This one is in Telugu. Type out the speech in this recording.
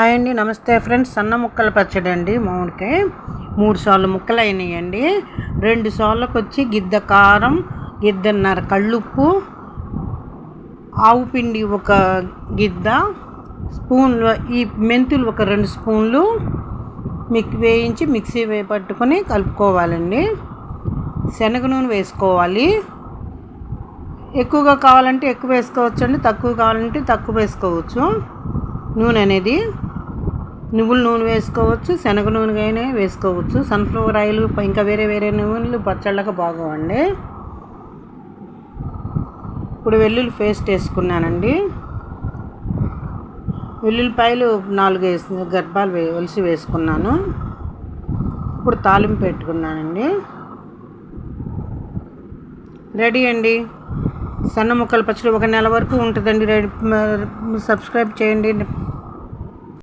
హాయ్ అండి నమస్తే ఫ్రెండ్స్. సన్న ముక్కల పచ్చడి అండి మామిడికాయ. మూడు సార్లు ముక్కలు అయినాయండి. రెండు సార్లకు వచ్చి గిద్ద కారం గిద్దన్నర కళ్ళుప్పు ఆవు పిండి ఒక గిద్ద స్పూన్లు ఈ మెంతులు ఒక రెండు స్పూన్లు మిక్ వేయించి మిక్సీ వే పట్టుకొని కలుపుకోవాలండి. శనగ నూనె వేసుకోవాలి. ఎక్కువగా కావాలంటే ఎక్కువ వేసుకోవచ్చు అండి తక్కువ కావాలంటే తక్కువ వేసుకోవచ్చు. నూనె అనేది నువ్వుల నూనె వేసుకోవచ్చు శనగ నూనెగానే వేసుకోవచ్చు. సన్ఫ్లవర్ ఆయిల్ ఇంకా వేరే వేరే నూనెలు పచ్చళ్ళకు బాగోండి ఇప్పుడు వెల్లుల్లి పేస్ట్ వేసుకున్నానండి. వెల్లుల్లిపాయలు నాలుగు వేసి గర్భాలు వే ఒలిసి వేసుకున్నాను. ఇప్పుడు తాలింపు పెట్టుకున్నానండి. రెడీ అండి. సన్న ముక్కల పచ్చడి ఒక నెల వరకు ఉంటుందండి. రెడీ సబ్స్క్రైబ్ చేయండి.